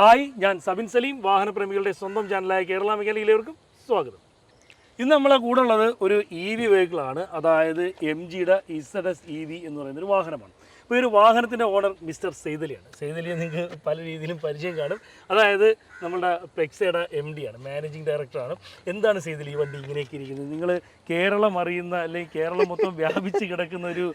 Hi ഞാൻ സബിൻ സലീം വാഹനപ്രേമികളുടെ സ്വന്തം ചാനലായ കേരള മെക്കാനിക്കലേവർക്കും സ്വാഗതം. ഇന്ന് നമ്മളെ കൂടെ ഉള്ളത് ഒരു ഇ വി വെഹിക്കിളാണ് അതായത് എം ജിയുടെ ഇസഡ് എസ് ഇ വി എന്ന് പറയുന്ന ഒരു വാഹനമാണ്. അപ്പോൾ ഈ ഒരു വാഹനത്തിന്റെ ഓണർ മിസ്റ്റർ സെയ്തലിയാണ്. സെയ്തലിയെ നിങ്ങൾക്ക് പല രീതിയിലും പരിചയം കാണും. അതായത് നമ്മുടെ പ്ലെക്സയുടെ എം ഡി ആണ് മാനേജിങ് ഡയറക്ടറാണ് എന്താണ് സെയ്തലി ഈ വണ്ടി ഇങ്ങനെയൊക്കെ ഇരിക്കുന്നത്? നിങ്ങൾ കേരളം അറിയുന്ന അല്ലെങ്കിൽ കേരളം മൊത്തം വ്യാപിച്ച് കിടക്കുന്ന ഒരു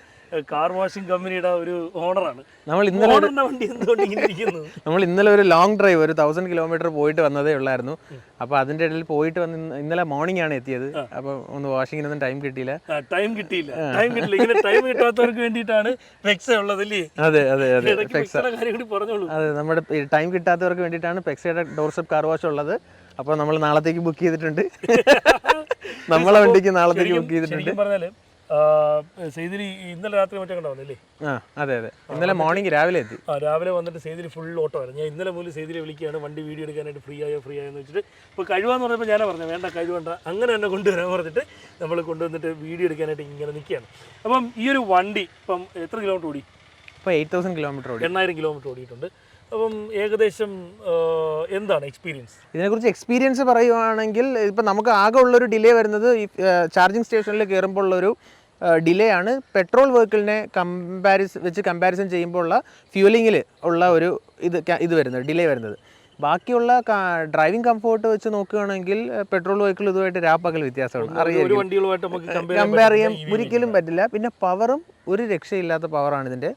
കാർ വാഷിംഗ് കമ്പനിയുടെ ഒരു ഓണറാണ് നമ്മൾ ഇന്നലെ വണ്ടി എന്തുകൊണ്ട് ഇങ്ങനെ നമ്മൾ ഇന്നലെ ഒരു ലോങ് ഡ്രൈവ് ഒരു തൗസൻഡ് കിലോമീറ്റർ പോയിട്ട് വന്നതേ ഉള്ളായിരുന്നു. അപ്പോൾ അതിന്റെ ഇടയിൽ പോയിട്ട് വന്ന് ഇന്നലെ മോർണിംഗ് ആണ് എത്തിയത്. അപ്പോൾ ഒന്ന് വാഷിങ്ങിനൊന്നും ടൈം കിട്ടിയില്ല. ടൈം കിട്ടിയില്ല. ടൈം കിട്ടില്ല ഇങ്ങനെ ടൈം കിട്ടാത്തവർക്ക് വേണ്ടിയിട്ടാണ് പെക്സ ഉള്ളത് അതെ അതെ അതെ. പെക്സ പെക്സയുടെ കാര്യം കൂടി പറഞ്ഞോളൂ. അതെ നമ്മുടെ ടൈം കിട്ടാത്തവർക്ക് വേണ്ടിയിട്ടാണ് പെക്സയുടെ ഡോർസെപ്പ് കാർ വാഷ് ഉള്ളത്. അപ്പോൾ നമ്മൾ നാളത്തേക്ക് ബുക്ക് ചെയ്തിട്ടുണ്ട്. നമ്മളെ വണ്ടിക്ക് നാളത്തേക്ക് ബുക്ക് ചെയ്തിട്ടുണ്ട്. പറഞ്ഞാൽ സെയ്തിരി ഇന്നലെ രാത്രി മറ്റേ കണ്ടോ വന്നില്ലേ? ആ അതെ അതെ. ഇന്നലെ മോർണിംഗ് രാവിലെ എത്തി. ആ രാവിലെ വന്നിട്ട് സെയ്തിരി ഫുൾ ഓട്ടോ ആയിരുന്നു. ഞാൻ ഇന്നലെ മുതൽ സെയ്തിരി വിളിക്കുകയാണ്. വണ്ടി വീഡിയോ എടുക്കാനായിട്ട് ഫ്രീ ആയോ ഫ്രീ ആയോ എന്ന് വെച്ചിട്ട് ഇപ്പോൾ കഴിവാന്ന് പറഞ്ഞപ്പോൾ ഞാനാ പറഞ്ഞു വേണ്ട കഴിവണ്ട. അങ്ങനെ തന്നെ കൊണ്ടുവരാൻ പറഞ്ഞിട്ട് നമ്മൾ കൊണ്ടുവന്നിട്ട് വീഡിയോ എടുക്കാനായിട്ട് ഇങ്ങനെ നിൽക്കുകയാണ് അപ്പം ഈ ഒരു വണ്ടി ഇപ്പം എത്ര കിലോമീറ്റർ ഓടി? ഇപ്പോൾ എയ്റ്റ് തൗസൻഡ് കിലോമീറ്റർ ഓടി. എണ്ണായിരം കിലോമീറ്റർ ഓടിയിട്ടുണ്ട്. അപ്പം ഏകദേശം എന്താണ് എക്സ്പീരിയൻസ് ഇതിനെക്കുറിച്ച് എക്സ്പീരിയൻസ് പറയുവാണെങ്കിൽ ഇപ്പം നമുക്ക് ആകെ ഉള്ളൊരു ഡിലേ വരുന്നത് ഈ ചാർജിങ് സ്റ്റേഷനിൽ കയറുമ്പോൾ ഉള്ളൊരു ഡിലേ ആണ്. പെട്രോൾ വെഹിക്കിളിനെ കമ്പാരിസ് വെച്ച് കമ്പാരിസൺ ചെയ്യുമ്പോൾ ഉള്ള ഫ്യൂലിങ്ങിൽ ഉള്ള ഒരു ഇത് ഇത് വരുന്നത് ഡിലേ വരുന്നത്. ബാക്കിയുള്ള ഡ്രൈവിംഗ് കംഫോർട്ട് വെച്ച് നോക്കുകയാണെങ്കിൽ പെട്രോൾ വെഹിക്കിൾ ഇതുമായിട്ട് രാപ്പകൽ വ്യത്യാസമാണ്. അറിയാം കമ്പയർ ചെയ്യാൻ ഒരിക്കലും പറ്റില്ല. പിന്നെ പവറും ഒരു രക്ഷയില്ലാത്ത പവറാണ് ഇതിന്റെ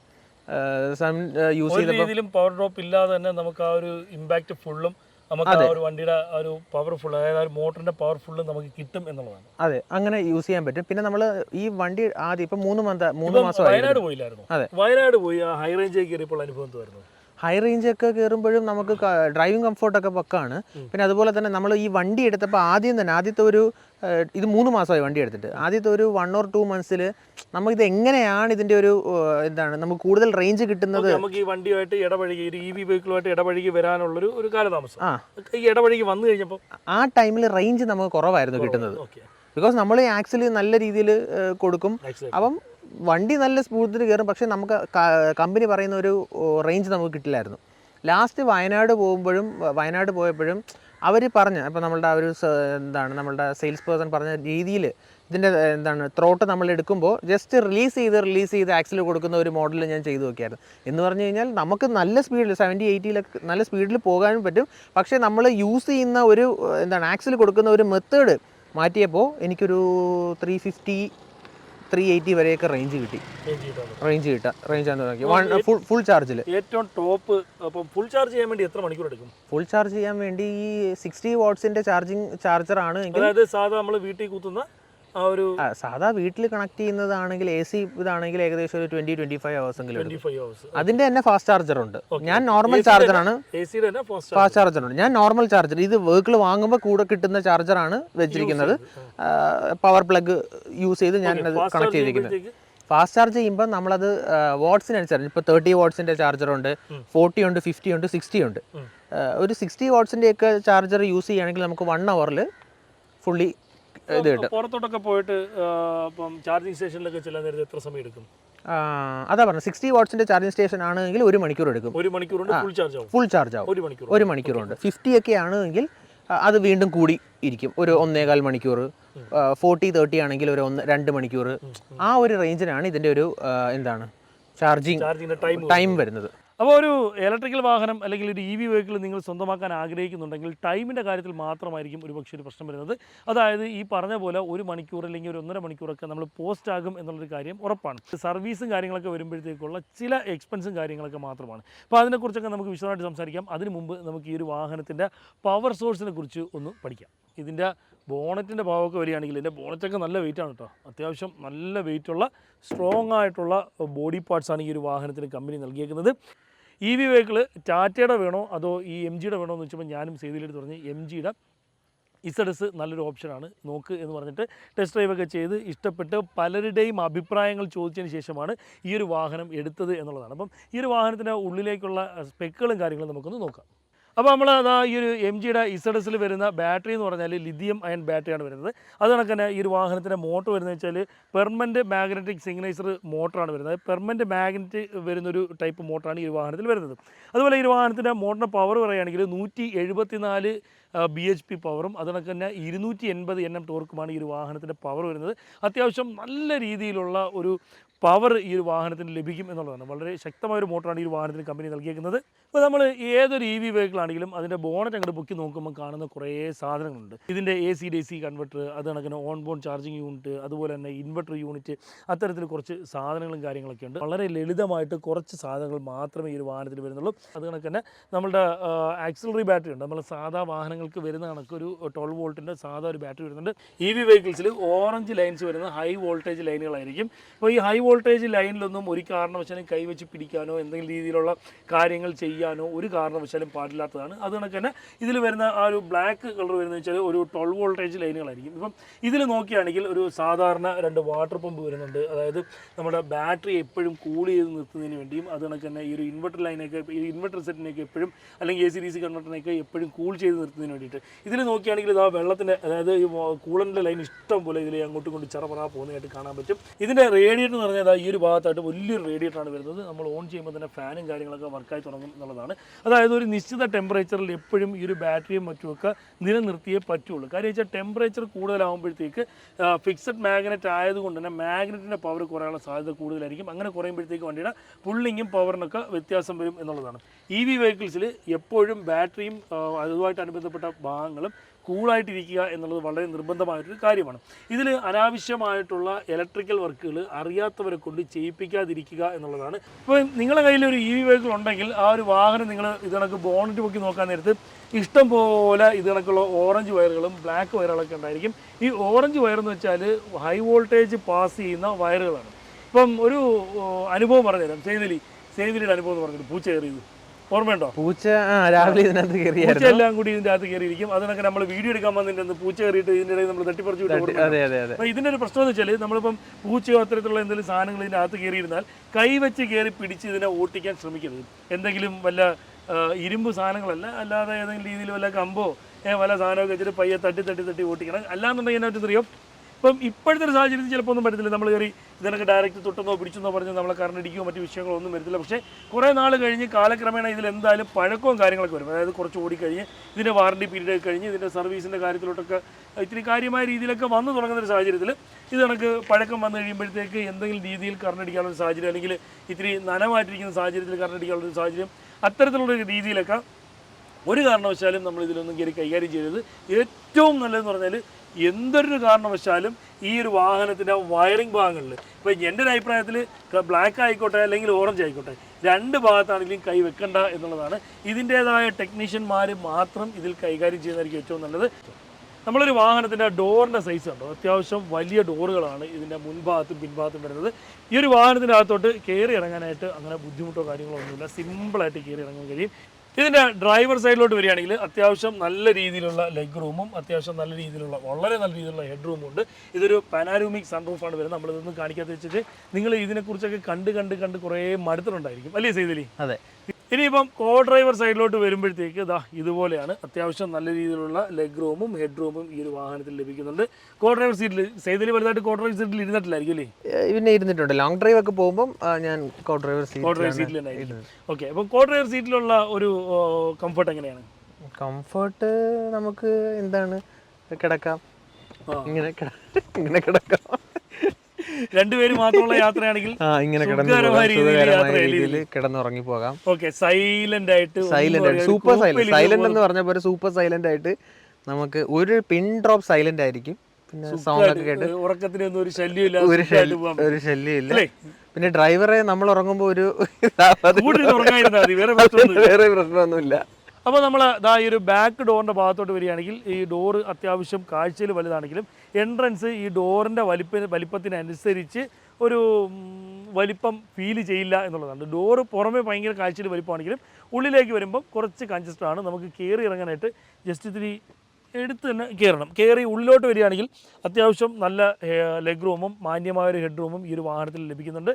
യൂസ് ഒരു രീതിയിലും പവർ ഡ്രോപ്പ് ഇല്ലാതെ തന്നെ നമുക്ക് ആ ഒരു ഇമ്പാക്റ്റ് ഫുള്ളും നമുക്ക് ആ ഒരു വണ്ടിയുടെ ഒരു പവർഫുൾ അതായത് ആ ഒരു മോട്ടറിന്റെ പവർഫുള്ളും നമുക്ക് കിട്ടും എന്നുള്ളതാണ്. അതെ അങ്ങനെ യൂസ് ചെയ്യാൻ പറ്റും. പിന്നെ നമ്മൾ ഈ വണ്ടി ആദ്യം ഇപ്പം മൂന്ന് മന്ത് മൂന്ന് മാസം വയനാട് പോയില്ലായിരുന്നു? അതെ. വയനാട് പോയി ആ ഹൈ റേഞ്ചിലേക്ക് കയറിയപ്പോൾ അനുഭവം എന്തുവായിരുന്നു? ഹൈ റേഞ്ച് ഒക്കെ കയറുമ്പോഴും നമുക്ക് ഡ്രൈവിംഗ് കംഫോർട്ടൊക്കെ പക്കാണ്. പിന്നെ അതുപോലെ തന്നെ നമ്മൾ ഈ വണ്ടി എടുത്തപ്പോൾ ആദ്യം തന്നെ ആദ്യത്തെ ഒരു ഇത് മൂന്ന് മാസമായി വണ്ടി എടുത്തിട്ട്. ആദ്യത്തെ ഒരു വൺ ഓർ ടു മന്ത്സിൽ നമുക്കിത് എങ്ങനെയാണ് ഇതിന്റെ ഒരു എന്താണ് നമുക്ക് കൂടുതൽ റേഞ്ച് കിട്ടുന്നത്? നമുക്ക് ഈ വണ്ടിയുമായിട്ട് ഇടപഴകി ഒരു ഇ വി വെഹിക്കിളുമായിട്ട് ഇടപഴകി വരാനുള്ള ഒരു ഒരു കാലതാമസം. ആ. ഈ ഇടപഴകി വന്നു കഴിഞ്ഞപ്പോൾ ആ ടൈമിൽ റേഞ്ച് നമുക്ക് കുറവായിരുന്നു കിട്ടുന്നത്. ബിക്കോസ് നമ്മൾ ഈ ആക്സിൽ നല്ല രീതിയിൽ കൊടുക്കും. അപ്പം വണ്ടി നല്ല സ്മൂത്തിൽ കയറും പക്ഷേ നമുക്ക് കമ്പനി പറയുന്ന ഒരു റേഞ്ച് നമുക്ക് കിട്ടില്ലായിരുന്നു. ലാസ്റ്റ് വയനാട് പോകുമ്പോഴും വയനാട് പോയപ്പോഴും അവർ പറഞ്ഞ അപ്പോൾ നമ്മളുടെ ആ ഒരു എന്താണ് നമ്മളുടെ സെയിൽസ് പേഴ്സൺ പറഞ്ഞ രീതിയിൽ ഇതിന്റെ എന്താണ് ത്രോട്ട് നമ്മൾ എടുക്കുമ്പോൾ ജസ്റ്റ് റിലീസ് ചെയ്ത് റിലീസ് ചെയ്ത് ആക്സിൽ കൊടുക്കുന്ന ഒരു മോഡൽ ഞാൻ ചെയ്തു നോക്കിയായിരുന്നു. എന്ന് പറഞ്ഞു കഴിഞ്ഞാൽ നമുക്ക് നല്ല സ്പീഡിൽ സെവന്റി എയ്റ്റിയിലൊക്കെ നല്ല സ്പീഡിൽ പോകാനും പറ്റും. പക്ഷേ നമ്മൾ യൂസ് ചെയ്യുന്ന ഒരു എന്താണ് ആക്സിൽ കൊടുക്കുന്ന ഒരു മെത്തേഡ് മാറ്റിയപ്പോൾ എനിക്കൊരു ത്രീ ഫിഫ്റ്റി ത്രീ എയ്റ്റി വരെയൊക്കെ റേഞ്ച് കിട്ടി. റേഞ്ച് കിട്ടാം റേഞ്ച് നോക്കി വൺ ഫുൾ ഫുൾ ചാർജിൽ ഏറ്റവും ടോപ്പ് അപ്പം ഫുൾ ചാർജ് ചെയ്യാൻ വേണ്ടി എത്ര മണിക്കൂർ എടുക്കും? ഫുൾ ചാർജ് ചെയ്യാൻ വേണ്ടി ഈ സിക്സ്റ്റി വാട്ട്സിന്റെ ചാർജിങ് ചാർജർ ആണ് അതായത് സാധാരണ നമ്മൾ വീട്ടിൽ കുത്തുന്ന ആ ഒരു സാധാ വീട്ടിൽ കണക്ട് ചെയ്യുന്നതാണെങ്കിൽ എ സി ഇതാണെങ്കിൽ ഏകദേശം ഒരു ട്വന്റി ട്വന്റി ഫൈവ് ഹവേഴ്സ് അതിന്റെ തന്നെ ഫാസ്റ്റ് ചാർജർ ഉണ്ട്. ഞാൻ നോർമൽ ചാർജറാണ് ആണ്. ഫാസ്റ്റ് ചാർജർ ഉണ്ട്. ഞാൻ നോർമൽ ചാർജർ ഇത് വെഹിക്കിൾ വാങ്ങുമ്പോൾ കൂടെ കിട്ടുന്ന ചാർജർ ആണ് വെച്ചിരിക്കുന്നത്. പവർ പ്ലഗ് യൂസ് ചെയ്ത് ഞാൻ കണക്ട് ചെയ്തിരിക്കുന്നത്. ഫാസ്റ്റ് ചാർജ് ചെയ്യുമ്പോൾ നമ്മളത് വാട്ട്സിനനുസരിച്ച് ഇപ്പോൾ തേർട്ടി വാട്ട്സിന്റെ ചാർജർ ഉണ്ട് ഫോർട്ടി ഉണ്ട് ഫിഫ്റ്റി ഉണ്ട് സിക്സ്റ്റി ഉണ്ട്. ഒരു സിക്സ്റ്റി വാട്ട്സിന്റെയൊക്കെ ചാർജർ യൂസ് ചെയ്യുകയാണെങ്കിൽ നമുക്ക് വൺ അവറിൽ ഫുള്ളി ഇത് കിട്ടും. പുറത്തോട്ടൊക്കെ പോയിട്ട് ഇപ്പം ചാർജിങ് സ്റ്റേഷനിലൊക്കെ ചെല്ലാൻ നേരത്തെ എത്ര സമയം എടുക്കും? അതാ പറഞ്ഞു സിക്സ്റ്റി വാട്ട്സിന്റെ ചാർജിങ് സ്റ്റേഷൻ ആണെങ്കിൽ ഒരു മണിക്കൂർ എടുക്കും. ഒരു മണിക്കൂർ ഫുൾ ചാർജ് ആവും. ഫുൾ ചാർജ് ആവും. ഒരു മണിക്കൂർ. ഒരു മണിക്കൂറുണ്ട്. ഫിഫ്റ്റി ഒക്കെ ആണെങ്കിൽ അത് വീണ്ടും കൂടി ഇരിക്കും. ഒരു ഒന്നേകാൽ മണിക്കൂർ ഫോർട്ടി തേർട്ടി ആണെങ്കിൽ ഒരു ഒന്ന് രണ്ട് മണിക്കൂർ. ആ ഒരു റേഞ്ചിനാണ് ഇതിന്റെ ഒരു എന്താണ് ചാർജിങ് ടൈം ടൈം വരുന്നത്. അപ്പോൾ ഒരു ഇലക്ട്രിക്കൽ വാഹനം അല്ലെങ്കിൽ ഒരു ഇ വി വെഹിക്കിൾ നിങ്ങൾ സ്വന്തമാക്കാൻ ആഗ്രഹിക്കുന്നുണ്ടെങ്കിൽ ടൈമിന്റെ കാര്യത്തിൽ മാത്രമായിരിക്കും ഒരു പക്ഷേ ഒരു പ്രശ്നം വരുന്നത്. അതായത് ഈ പറഞ്ഞ പോലെ ഒരു മണിക്കൂർ അല്ലെങ്കിൽ ഒരു ഒന്നര മണിക്കൂറൊക്കെ നമ്മൾ പോസ്റ്റ് ആകും എന്നുള്ളൊരു കാര്യം ഉറപ്പാണ്. സർവീസും കാര്യങ്ങളൊക്കെ വരുമ്പോഴത്തേക്കുള്ള ചില എക്സ്പെൻസും കാര്യങ്ങളൊക്കെ മാത്രമാണ്. അപ്പോൾ അതിനെക്കുറിച്ചൊക്കെ നമുക്ക് വിശദമായിട്ട് സംസാരിക്കാം. അതിന് മുമ്പ് നമുക്ക് ഈ ഒരു വാഹനത്തിന്റെ പവർ സോഴ്സിനെ കുറിച്ച് ഒന്ന് പഠിക്കാം. ഇതിന്റെ ബോണറ്റിന്റെ ഭാവമൊക്കെ വരികയാണെങ്കിൽ ഇതിന്റെ ബോണറ്റൊക്കെ നല്ല വെയിറ്റ് ആണ് കേട്ടോ. അത്യാവശ്യം നല്ല വെയിറ്റുള്ള സ്ട്രോങ് ആയിട്ടുള്ള ബോഡി പാർട്സാണ് ഈ ഒരു വാഹനത്തിന് കമ്പനി നൽകിയേക്കുന്നത്. ഇ വി വെഹിക്കിൾ ടാറ്റയുടെ വേണോ അതോ ഈ എം ജിയുടെ വേണോ എന്ന് വെച്ചപ്പോൾ ഞാനും സേതിയിലെടുത്ത് പറഞ്ഞ് എം ജിയുടെ ഇസഡസ് നല്ലൊരു ഓപ്ഷനാണ് നോക്ക് എന്ന് പറഞ്ഞിട്ട് ടെസ്റ്റ് ഡ്രൈവൊക്കെ ചെയ്ത് ഇഷ്ടപ്പെട്ട് പലരുടെയും അഭിപ്രായങ്ങൾ ചോദിച്ചതിന് ശേഷമാണ് ഈ ഒരു വാഹനം എടുത്തത് എന്നുള്ളതാണ്. അപ്പം ഈ ഒരു വാഹനത്തിന്റെ ഉള്ളിലേക്കുള്ള സ്പെക്കുകളും കാര്യങ്ങളും നമുക്കൊന്ന് നോക്കാം. അപ്പോൾ നമ്മൾ അതാ ഈ ഒരു എം ജിയുടെ ഇസഡസിൽ വരുന്ന ബാറ്ററി എന്ന് പറഞ്ഞാൽ ലിഥിയം അയൺ ബാറ്ററിയാണ് വരുന്നത്. അത് കണക്ക് തന്നെ ഈ ഒരു വാഹനത്തിന്റെ മോട്ടർ വരുന്നത് വെച്ചാൽ പെർമനന്റ് മാഗ്നറ്റിക് സിഗ്നൈസർ മോട്ടറാണ് വരുന്നത്. പെർമനന്റ് മാഗ്നറ്റ് വരുന്നൊരു ടൈപ്പ് മോട്ടറാണ് ഈ വാഹനത്തിൽ വരുന്നത്. അതുപോലെ ഈ വാഹനത്തിന്റെ മോട്ടറിന്റെ പവർ പറയുകയാണെങ്കിൽ നൂറ്റി എഴുപത്തിനാല് ബി എച്ച് പി പവറും അത് കണക്ക് തന്നെ ഇരുന്നൂറ്റി എൺപത് എൻ എം ടോർക്കുമാണ് ഈ ഒരു വാഹനത്തിന്റെ പവർ വരുന്നത്. അത്യാവശ്യം നല്ല രീതിയിലുള്ള ഒരു പവർ ഈ ഒരു വാഹനത്തിന് ലഭിക്കും എന്നുള്ളതാണ്. വളരെ ശക്തമായ ഒരു മോട്ടറാണ് ഈ ഒരു വാഹനത്തിന് കമ്പനി നൽകിയേക്കുന്നത്. ഇപ്പോൾ നമ്മൾ ഏതൊരു ഇ വി വെഹിക്കിൾ ആണെങ്കിലും അതിന്റെ ബോണറ്റ് അങ്ങോട്ട് പൊക്കി നോക്കുമ്പോൾ കാണുന്ന കുറേ സാധനങ്ങളുണ്ട്. ഇതിന്റെ A C D C converter അത് കണക്കിന് ഓൺ ബോൺ ചാർജിങ് യൂണിറ്റ് അതുപോലെ തന്നെ ഇൻവെർട്ടർ യൂണിറ്റ് അത്തരത്തിൽ കുറച്ച് സാധനങ്ങളും കാര്യങ്ങളൊക്കെ ഉണ്ട്. വളരെ ലളിതമായിട്ട് കുറച്ച് സാധനങ്ങൾ മാത്രമേ ഈ ഒരു വാഹനത്തിൽ വരുന്നുള്ളൂ. അത് കണക്ക് തന്നെ നമ്മളുടെ ആക്സിലറി ബാറ്ററി ഉണ്ട്. നമ്മൾ സാധാ വാഹനങ്ങൾക്ക് വരുന്ന കണക്ക് ഒരു ട്വൽവ് വോൾട്ടിന്റെ സാധാ ഒരു ബാറ്ററി വരുന്നുണ്ട്. ഇ വി വെഹിക്കിൾസിൽ ഓറഞ്ച് ലൈൻസ് വരുന്ന ഹൈ വോൾട്ടേജ് ലൈനുകളായിരിക്കും അപ്പോൾ ഈ ഹൈ വോൾട്ടേജ് ലൈനിലൊന്നും ഒരു കാരണവശാലും കൈവച്ച് പിടിക്കാനോ എന്തെങ്കിലും രീതിയിലുള്ള കാര്യങ്ങൾ ചെയ്യാനോ ഒരു കാരണവശാലും പാടില്ലാത്തതാണ്. അത് കണക്ക് തന്നെ ഇതിൽ വരുന്ന ആ ഒരു ബ്ലാക്ക് കളർ വരുന്നത് വെച്ചാൽ ഒരു ട്വൽവ് വോൾട്ടേജ് ലൈനുകളായിരിക്കും. ഇപ്പം ഇതിൽ നോക്കിയാണെങ്കിൽ ഒരു സാധാരണ രണ്ട് വാട്ടർ പമ്പ് വരുന്നുണ്ട്. അതായത് നമ്മുടെ ബാറ്ററി എപ്പോഴും കൂൾ ചെയ്ത് നിർത്തുന്നതിന് വേണ്ടിയും അത് കണക്ക് തന്നെ ഈ ഒരു ഇൻവെർട്ടർ ലൈനൊക്കെ ഈ ഇൻവെർട്ടർ സെറ്റിനൊക്കെ എപ്പോഴും അല്ലെങ്കിൽ എ സി ഡി സി കൺവെർട്ടറിനൊക്കെ എപ്പോഴും കൂൾ ചെയ്ത് നിർത്തുന്നതിന് വേണ്ടിയിട്ട്. ഇതിൽ നോക്കുകയാണെങ്കിൽ ആ വെള്ളത്തിന്റെ അതായത് ഈ കൂളന്റെ ലൈൻ ഇഷ്ടം പോലെ ഇതിൽ അങ്ങോട്ടും ഇങ്ങോട്ടും ചിറപറ പോകുന്നതായിട്ട് കാണാൻ പറ്റും. ഇതിന്റെ റേഡിയേറ്റർ എന്ന് പറഞ്ഞാൽ ദാ ഈ ഒരു ഭാഗത്തായിട്ട് വലിയൊരു റേഡിയേറ്ററാണ് വരുന്നത്. നമ്മൾ ഓൺ ചെയ്യുമ്പോൾ തന്നെ ഫാനും കാര്യങ്ങളൊക്കെ വർക്കായി തുടങ്ങും എന്നുള്ളതാണ്. അതായത് ഒരു നിശ്ചിത ടെമ്പറേച്ചറിൽ എപ്പോഴും ഈ ഒരു ബാറ്ററിയും മറ്റുമൊക്കെ നിലനിർത്തിയേ പറ്റുള്ളൂ. കാര്യം വെച്ചാൽ ടെമ്പറേച്ചർ കൂടുതലാകുമ്പോഴത്തേക്ക് ഫിക്സഡ് മാഗ്നറ്റ് ആയതുകൊണ്ട് തന്നെ മാഗ്നറ്റിന്റെ പവർ കുറയാനുള്ള സാധ്യത കൂടുതലായിരിക്കും. അങ്ങനെ കുറയുമ്പോഴത്തേക്ക് വണ്ടിയുടെ പുള്ളിങ്ങും പവറിനൊക്കെ വ്യത്യാസം വരും എന്നുള്ളതാണ്. ഇ വി വെഹിക്കിൾസിൽ എപ്പോഴും ബാറ്ററിയും അതുമായിട്ട് അനുബന്ധപ്പെട്ട ഭാഗങ്ങളും കൂളായിട്ടിരിക്കുക എന്നുള്ളത് വളരെ നിർബന്ധമായിട്ടൊരു കാര്യമാണ്. ഇതിൽ അനാവശ്യമായിട്ടുള്ള ഇലക്ട്രിക്കൽ വർക്കുകൾ അറിയാത്തവരെ കൊണ്ട് ചെയ്യിപ്പിക്കാതിരിക്കുക എന്നുള്ളതാണ്. ഇപ്പോൾ നിങ്ങളുടെ കയ്യിൽ ഒരു ഇ വി വെഹിക്കിൾ ഉണ്ടെങ്കിൽ ആ ഒരു വാഹനം നിങ്ങൾ ഇത് ബോണറ്റ് പൊക്കി നോക്കാൻ നേരത്ത് ഇഷ്ടം പോലെ ഇത് ഓറഞ്ച് വയറുകളും ബ്ലാക്ക് വയറുകളൊക്കെ ഉണ്ടായിരിക്കും. ഈ ഓറഞ്ച് വയർ എന്ന് വെച്ചാൽ ഹൈ വോൾട്ടേജ് പാസ് ചെയ്യുന്ന വയറുകളാണ് ഇപ്പം ഒരു അനുഭവം പറഞ്ഞുതരാം. സേതിലി സേതിലിയുടെ അനുഭവം എന്ന് പറഞ്ഞിട്ട് പൂച്ച കയറിയത്. ഓർമ്മയുണ്ടോ? പൂച്ച രാവിലെ ഇതിനകത്ത് കയറിയായിരുന്നു. പൂച്ചയെല്ലാം കൂടി ഇതിന്റെ അകത്ത് കയറിയിരിക്കും. അതിനൊക്കെ നമ്മൾ വീഡിയോ എടുക്കാൻ അന്ന് പൂച്ച കയറിയിട്ട് ഇതിന്റെ ഇടയിൽ നമ്മൾ തട്ടിപ്പറിച്ചു വിട്ട്. അതെ അതെ അതെ. അപ്പൊ ഇതിന്റെ ഒരു പ്രശ്നം എന്ന് വെച്ചാൽ നമ്മളിപ്പം പൂച്ചയോ അത്തരത്തിലുള്ള എന്തെങ്കിലും സാധനങ്ങൾ ഇതിന്റെ അകത്ത് കയറിയിരുന്നാൽ കൈ വെച്ച് കയറി പിടിച്ച് ഇതിനെ ഓട്ടിക്കാൻ ശ്രമിക്കരുത്. എന്തെങ്കിലും വല്ല ആ, ഇരുമ്പ് സാധനങ്ങളല്ല അല്ലാതെ ഏതെങ്കിലും രീതിയിൽ വല്ല കമ്പോ ഏ, വല്ല സാധനമൊക്കെ വെച്ചിട്ട് പയ്യെ തട്ടി തട്ടി തട്ടി ഓട്ടിക്കണം. അല്ലാന്നുണ്ടെങ്കിൽ എന്നാ പറ്റുന്നറിയോ? ഇപ്പം ഇപ്പോഴത്തെ ഒരു സാഹചര്യത്തിൽ ചിലപ്പോൾ ഒന്നും പറ്റത്തില്ല. നമ്മൾ കയറി ഇതിനൊക്കെ ഡയറക്റ്റ് തൊട്ടെന്നോ പിടിച്ചെന്നോ പറഞ്ഞ് നമ്മളെ കറണ്ട് അടിക്കുകയോ മറ്റു വിഷയങ്ങളോ ഒന്നും വരത്തില്ല. പക്ഷേ കുറേ നാൾ കഴിഞ്ഞ് കാലക്രമേണ ഇതിൽ എന്തായാലും പഴക്കവും കാര്യങ്ങളൊക്കെ വരും. അതായത് കുറച്ച് ഓടിക്കഴിഞ്ഞ് ഇതിന്റെ വാറണ്ടി പീരീഡ് കഴിഞ്ഞ് ഇതിന്റെ സർവീസിന്റെ കാര്യത്തിലോട്ടൊക്കെ ഇത്തിരി കാര്യമായ രീതിയിലൊക്കെ വന്നു തുടങ്ങുന്ന ഒരു സാഹചര്യത്തിൽ ഇത് കണക്ക് പഴക്കം വന്നു കഴിയുമ്പോഴത്തേക്ക് എന്തെങ്കിലും രീതിയിൽ കറണ്ടടിക്കാനുള്ള സാഹചര്യം അല്ലെങ്കിൽ ഇത്തിരി നനമായിട്ടിരിക്കുന്ന സാഹചര്യത്തിൽ കറണ്ടടിക്കാനുള്ള സാഹചര്യം അത്തരത്തിലുള്ള രീതിയിലൊക്കെ ഒരു കാരണവശാലും നമ്മൾ ഇതിലൊന്നും കയറി കൈകാര്യം ചെയ്തത് ഏറ്റവും നല്ലതെന്ന് പറഞ്ഞാൽ എന്തൊരു കാരണവശാലും ഈ ഒരു വാഹനത്തിന്റെ വയറിംഗ് ഭാഗങ്ങളിൽ ഇപ്പോൾ എന്റെ ഒരു അഭിപ്രായത്തിൽ ബ്ലാക്ക് ആയിക്കോട്ടെ അല്ലെങ്കിൽ ഓറഞ്ച് ആയിക്കോട്ടെ രണ്ട് ഭാഗത്താണെങ്കിലും കൈ വെക്കണ്ട എന്നുള്ളതാണ്. ഇതിന്റേതായ ടെക്നീഷ്യന്മാർ മാത്രം ഇതിൽ കൈകാര്യം ചെയ്യുന്നതായിരിക്കും ഏറ്റവും നല്ലത്. നമ്മളൊരു വാഹനത്തിന്റെ ഡോറിന്റെ സൈസ് ഉണ്ടോ അത്യാവശ്യം വലിയ ഡോറുകളാണ് ഇതിന്റെ മുൻഭാഗത്തും പിൻഭാഗത്തും വരുന്നത്. ഈ ഒരു വാഹനത്തിന്റെ അകത്തോട്ട് കയറി ഇറങ്ങാനായിട്ട് അങ്ങനെ ബുദ്ധിമുട്ടോ കാര്യങ്ങളോ ഒന്നുമില്ല. സിമ്പിളായിട്ട് കയറി ഇറങ്ങാൻ കഴിയും. ഇതിന്റെ ഡ്രൈവർ സൈഡിലോട്ട് വരികയാണെങ്കിൽ അത്യാവശ്യം നല്ല രീതിയിലുള്ള ലെഗ് റൂമും അത്യാവശ്യം നല്ല രീതിയിലുള്ള വളരെ നല്ല രീതിയിലുള്ള ഹെഡ് റൂമും ഉണ്ട്. ഇതൊരു പനാരൂമിക് സൺറൂഫാണ് വരുന്നത്. നമ്മളിതൊന്നും കാണിക്കാത്ത വെച്ചിട്ട് നിങ്ങൾ ഇതിനെക്കുറിച്ചൊക്കെ കണ്ട് കണ്ട് കണ്ട് കുറേ മടുത്തിട്ടുണ്ടായിരിക്കും. അല്ലേ സൈതലി? അതെ. ഇനിയിപ്പം കോ ഡ്രൈവർ സൈഡിലോട്ട് വരുമ്പോഴത്തേക്ക് ഇതാ ഇതുപോലെയാണ്. അത്യാവശ്യം നല്ല രീതിയിലുള്ള ലെഗ് റൂമും ഹെഡ് റൂമും ഈ ഒരു വാഹനത്തിൽ ലഭിക്കുന്നുണ്ട്. കോ ഡ്രൈവർ സീറ്റിൽ സൈഡിൽ വലുതായിട്ട് കോ ഡ്രൈവർ സീറ്റിൽ ഇരുന്നിട്ടില്ലായിരിക്കും അല്ലേ? പിന്നെ ഇരുന്നിട്ടുണ്ട്. ലോങ് ഡ്രൈവ് ഒക്കെ പോകുമ്പോൾ ഞാൻ കോ ഡ്രൈവർ കോ ഡ്രൈവർ സീറ്റിൽ തന്നെ ഓക്കെ അപ്പം കോ ഡ്രൈവർ സീറ്റിലുള്ള ഒരു കംഫർട്ട് എങ്ങനെയാണ്? കംഫർട്ട് നമുക്ക് എന്താണ്? കിടക്കാം. ഇങ്ങനെ ഇങ്ങനെ കിടക്കാം. രണ്ടുപേര് മാത്രമുള്ള യാത്രയാണെങ്കിൽ ഇങ്ങനെ രീതിയിൽ കിടന്നുറങ്ങി പോകാം ഓക്കെ സൈലന്റ് ആയിട്ട് സൈലന്റ് ആയിട്ട്. സൂപ്പർ സൈലന്റ് സൈലന്റ് എന്ന് പറഞ്ഞ പോലെ സൂപ്പർ സൈലന്റ് ആയിട്ട് നമുക്ക് ഒരു പിൻ ഡ്രോപ്പ് സൈലന്റ് ആയിരിക്കും. പിന്നെ സൗണ്ട് ഒക്കെ കേട്ട് ഉറക്കത്തിനൊന്നും ഒരു ശല്യമില്ല ഒരു ശല്യമില്ല പിന്നെ ഡ്രൈവറെ നമ്മൾ ഉറങ്ങുമ്പോൾ ഒരു വേറെ പ്രശ്നമൊന്നുമില്ല. അപ്പോൾ നമ്മൾ ഇതാ ഈ ഒരു ബാക്ക് ഡോറിന്റെ ഭാഗത്തോട്ട് വരികയാണെങ്കിൽ ഈ ഡോറ് അത്യാവശ്യം കാഴ്ചയിൽ വലുതാണെങ്കിലും എൻട്രൻസ് ഈ ഡോറിന്റെ വലിപ്പ വലിപ്പത്തിനനുസരിച്ച് ഒരു വലിപ്പം ഫീൽ ചെയ്യില്ല എന്നുള്ളതാണ്. ഡോറ് പുറമേ ഭയങ്കര കാഴ്ചയിൽ വലിപ്പമാണെങ്കിലും ഉള്ളിലേക്ക് വരുമ്പം കുറച്ച് കൺജസ്റ്റഡ് ആണ്. നമുക്ക് കയറി ഇറങ്ങാനായിട്ട് ജസ്റ്റ് ഇത്തിരി എടുത്ത് തന്നെ കയറണം. കയറി ഉള്ളിലോട്ട് വരികയാണെങ്കിൽ അത്യാവശ്യം നല്ല ലെഗ് റൂമും മാന്യമായ ഒരു ഹെഡ് റൂമും ഈ ഒരു വാഹനത്തിൽ ലഭിക്കുന്നുണ്ട്.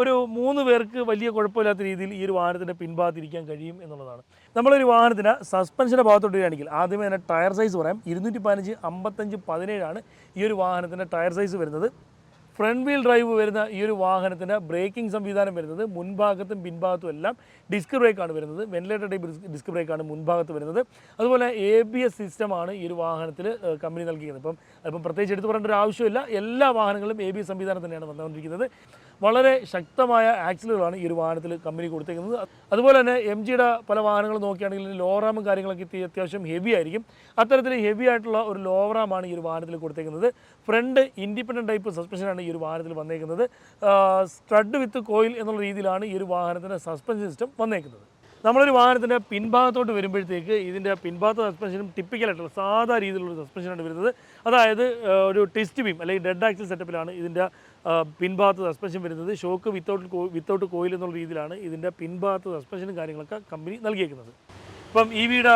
ഒരു മൂന്ന് പേർക്ക് വലിയ കുഴപ്പമില്ലാത്ത രീതിയിൽ ഈ ഒരു വാഹനത്തിന്റെ പിൻഭാഗത്തിരിക്കാൻ കഴിയും എന്നുള്ളതാണ്. നമ്മളൊരു വാഹനത്തിന് സസ്പെൻഷന്റെ ഭാഗത്തോട്ട് വരികയാണെങ്കിൽ ആദ്യമേ തന്നെ ടയർ സൈസ് പറയാം. ഇരുന്നൂറ്റി പതിനഞ്ച് അമ്പത്തഞ്ച് പതിനേഴാണ് ഈ ഒരു വാഹനത്തിന്റെ ടയർ സൈസ് വരുന്നത്. ഫ്രണ്ട് വീൽ ഡ്രൈവ് വരുന്ന ഈ ഒരു വാഹനത്തിന് ബ്രേക്കിംഗ് സംവിധാനം വരുന്നത്. മുൻഭാഗത്തും പിൻഭാഗത്തും എല്ലാം ഡിസ്ക് ബ്രേക്കാണ് വരുന്നത്. വെന്റിലേറ്റർ ടൈപ്പ് ഡിസ്ക് ബ്രേക്കാണ് മുൻഭാഗത്ത് വരുന്നത്. അതുപോലെ എ ബി എസ് സിസ്റ്റമാണ് ഈ ഒരു വാഹനത്തിൽ കമ്പനി നൽകിയിരിക്കുന്നത്. ഇപ്പം അപ്പം പ്രത്യേകിച്ച് എടുത്തു പറയേണ്ട ഒരു ആവശ്യമില്ല. എല്ലാ വാഹനങ്ങളും എ ബി എസ് സംവിധാനം തന്നെയാണ് വന്നുകൊണ്ടിരിക്കുന്നത്. വളരെ ശക്തമായ ആക്സിലുകളാണ് ഈ ഒരു വാഹനത്തിൽ കമ്പനി കൊടുത്തേക്കുന്നത്. അതുപോലെ തന്നെ എം ജിയുടെ പല വാഹനങ്ങൾ നോക്കുകയാണെങ്കിൽ ലോവറാമും കാര്യങ്ങളൊക്കെ അത്യാവശ്യം ഹെവി ആയിരിക്കും. അത്തരത്തിൽ ഹെവി ആയിട്ടുള്ള ഒരു ലോവറാമാണ് ഈ ഒരു വാഹനത്തിൽ കൊടുത്തേക്കുന്നത്. ഫ്രണ്ട് ഇൻഡിപെൻഡന്റ് ടൈപ്പ് സസ്പെൻഷനാണ് ഈ ഒരു വാഹനത്തിൽ വന്നേക്കുന്നത്. സ്ട്രഡ് വിത്ത് കോയിൽ എന്നുള്ള രീതിയിലാണ് ഈ ഒരു വാഹനത്തിന്റെ സസ്പെൻഷൻ സിസ്റ്റം വന്നേക്കുന്നത്. നമ്മളൊരു വാഹനത്തിന്റെ പിൻഭാഗത്തോട്ട് വരുമ്പോഴത്തേക്ക് ഇതിന്റെ പിൻഭാഗത്തെ സസ്പെൻഷനും ടിപ്പിക്കലായിട്ടുള്ള സാധാ രീതിയിലുള്ള സസ്പെൻഷനാണ് വരുന്നത്. അതായത് ഒരു ടെസ്റ്റ് ബീം അല്ലെങ്കിൽ ഡെഡ് ആക്സിൽ സെറ്റപ്പിലാണ് ഇതിന്റെ പിൻഭാഗത്ത് സസ്പെൻഷൻ വരുന്നത്. ഷോക്ക് വിത്തൗട്ട് വിത്തൗട്ട് കോയിൽ എന്നുള്ള രീതിയിലാണ് ഇതിന്റെ പിൻഭാഗത്ത് സസ്പെൻഷനും കാര്യങ്ങളൊക്കെ കമ്പനി നൽകിയേക്കുന്നത്. ഇപ്പം ഈ വീട്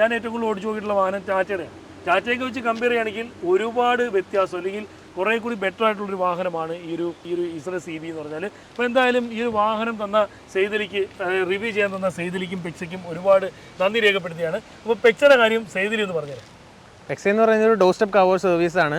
ഞാൻ ഏറ്റവും കൂടുതൽ ഓടിച്ചു നോക്കിയിട്ടുള്ള വാഹനം ടാറ്റയുടെയാണ്. ടാറ്റയൊക്കെ വെച്ച് കമ്പയർ ചെയ്യുകയാണെങ്കിൽ ഒരുപാട് വ്യത്യാസം. അല്ലെങ്കിൽ കുറേ കൂടി ബെറ്റർ ആയിട്ടുള്ളൊരു വാഹനമാണ് ഈ ഒരു ഈ ഒരു ഇസ്ര സി ബി എന്ന് പറഞ്ഞാൽ അപ്പോൾ എന്തായാലും ഈ ഒരു വാഹനം തന്ന സെയ്തലിക്ക് റിവ്യൂ ചെയ്യാൻ തന്ന സെയ്തലിക്കും പെക്സയ്ക്കും ഒരുപാട് നന്ദി രേഖപ്പെടുത്തിയാണ് അപ്പോൾ പെക്സയുടെ കാര്യം സെയ്തലി എന്ന് പറഞ്ഞുതരാം. പെക്സ എന്ന് പറയുന്നത് ഒരു ഡോർ കവർ സർവീസാണ്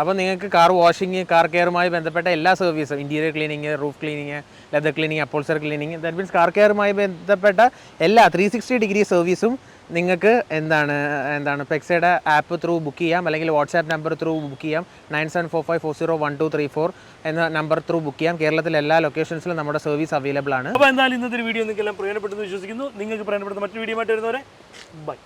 അപ്പോൾ നിങ്ങൾക്ക് കാർ വാഷിംഗ് കാർ കെയറുമായി ബന്ധപ്പെട്ട എല്ലാ സർവീസും interior cleaning roof cleaning leather cleaning upholstery cleaning that means car കെയറുമായി ബന്ധപ്പെട്ട എല്ലാ ത്രീ സിക്സ്റ്റി ഡിഗ്രി സർവീസും നിങ്ങൾക്ക് എന്താണ് എന്താണ് പെക്സയുടെ ആപ്പ് ത്രൂ ബുക്ക് ചെയ്യാം അല്ലെങ്കിൽ വാട്സാപ്പ് നമ്പർ ത്രൂ ബുക്ക് ചെയ്യാം nine seven four five four zero one two three four എന്ന നമ്പർ ത്രൂ ബുക്ക് ചെയ്യാം. കേരളത്തിലെ എല്ലാ ലൊക്കേഷൻസിലും നമ്മുടെ സർവീസ് അവൈലബിൾ ആണ്. അപ്പോൾ എന്തായാലും ഇന്നത്തെ വീഡിയോ നിങ്ങൾക്ക് എല്ലാം പ്രയോജനപ്പെട്ടെന്ന് വിശ്വസിക്കുന്നു. നിങ്ങൾക്ക് പ്രയോജനപ്പെടുന്ന മറ്റൊരു വീഡിയോ ആയിട്ട് വരുന്നവരെ ബൈ